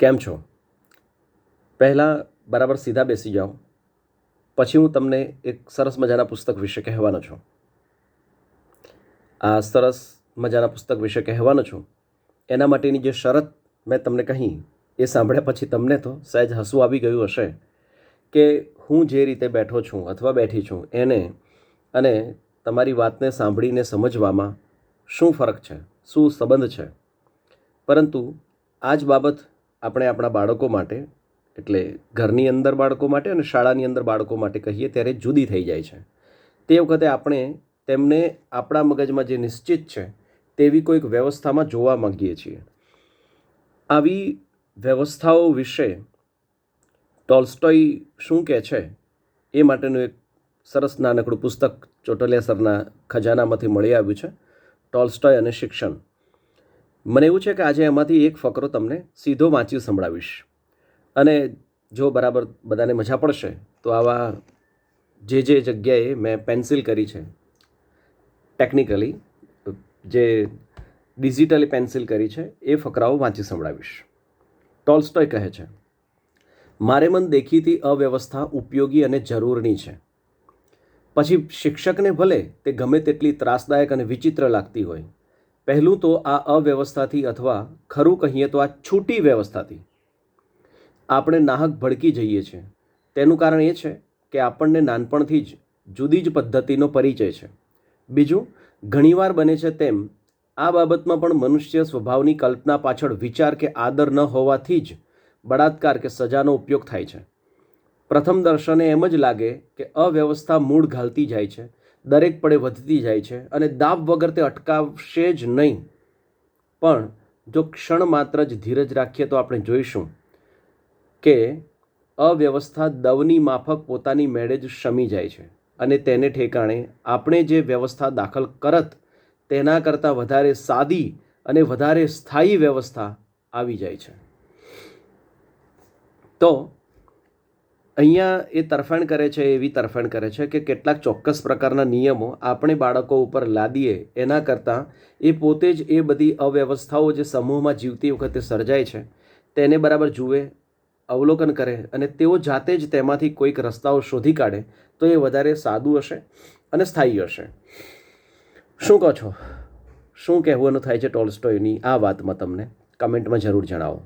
કેમ છો? પહેલાં બરાબર સીધા બેસી જાઓ. પછી હું તમને એક સરસ મજાના પુસ્તક વિશે કહેવાનો છું. આ સરસ મજાના પુસ્તક વિશે કહેવાનો છું. એના માટેની જે શરત મેં તમને કહી, એ સાંભળ્યા પછી તમને તો સહેજ હસવું આવી ગયું હશે કે હું જે રીતે બેઠો છું અથવા બેઠી છું એને અને તમારી વાતને સાંભળીને સમજવામાં શું ફરક છે, શું સંબંધ છે? પરંતુ આ જ બાબત આપણે આપણા બાળકો માટે, એટલે ઘરની અંદર બાળકો માટે અને શાળાની અંદર બાળકો માટે કહીએ ત્યારે જુદી થઈ જાય છે. તે વખતે આપણે તેમને આપણા મગજમાં જે નિશ્ચિત છે તેવી કોઈક વ્યવસ્થામાં જોવા માંગીએ છીએ. આવી વ્યવસ્થાઓ વિશે ટોલ્સ્ટોય શું કહે છે એ માટેનું એક સરસ નાનકડું પુસ્તક ચોટલિયા સરના ખજાનામાંથી મળી આવ્યું છે, ટોલ્સ્ટોય અને શિક્ષણ. મને એવું છે કે આજે એમાંથી એક ફકરો તમને સીધો વાંચી સંભળાવીશ. અને જો બરાબર બધાને મજા પડશે, તો આવા જે જે જગ્યાએ મેં પેન્સિલ કરી છે, ટેકનિકલી, જે ડિજિટલી પેન્સિલ કરી છે, એ ફકરાઓ વાંચી સંભળાવીશ. ટોલ્સ્ટોય કહે છે, મારે મન દેખીતી અવ્યવસ્થા ઉપયોગી અને જરૂરની છે. પછી શિક્ષકને ભલે તે ગમે તેટલી ત્રાસદાયક અને વિચિત્ર લાગતી હોય પહેલું તો આ અવ્યવસ્થાથી અથવા ખરું કહીએ તો આ છૂટી વ્યવસ્થાથી. આપણે નાહક ભડકી જઈએ છીએ તેનું કારણ એ છે કે આપણને નાનપણથી જ જુદી જ પદ્ધતિનો પરિચય છે. બીજું, ઘણીવાર બને છે તેમ આ બાબતમાં પણ મનુષ્ય સ્વભાવની કલ્પના પાછળ વિચાર કે આદર ન હોવાથી જ બળાત્કાર કે સજાનો ઉપયોગ થાય છે. પ્રથમ દર્શને એમ જ લાગે કે અવ્યવસ્થા મૂળ ઘાલતી જાય છે દરેક પડે વધતી જાય છે અને દાબ વગર તે અટકાવશે જ નહીં. પણ જો ક્ષણ માત્ર જ ધીરજ રાખીએ તો આપણે જોઈશું કે અવ્યવસ્થા દવની માફક પોતાની મેળે જ શમી જાય છે અને તેને ઠેકાણે આપણે જે વ્યવસ્થા દાખલ કરત તેના કરતાં વધારે સાદી અને વધારે સ્થાયી વ્યવસ્થા આવી જાય છે. તો અહીંયા એ તરફેણ કરે છે, એવી તરફેણ કરે છે કે કેટલાક ચોક્કસ પ્રકારના નિયમો આપણે બાળકો ઉપર લાદીએ એના કરતાં એ પોતે જ એ બધી અવ્યવસ્થાઓ જે સમૂહમાં જીવતી વખતે સર્જાય છે, તેને બરાબર જુએ, અવલોકન કરે અને તેઓ જાતે જ તેમાંથી કોઈક રસ્તાઓ શોધી કાઢે તો એ વધારે સાદું હશે અને સ્થાયી હશે. શું કહો છો? શું કહેવાનું થાય છે ટોલ્સ્ટોયની આ વાતમાં તમને? કમેન્ટમાં જરૂર જણાવો.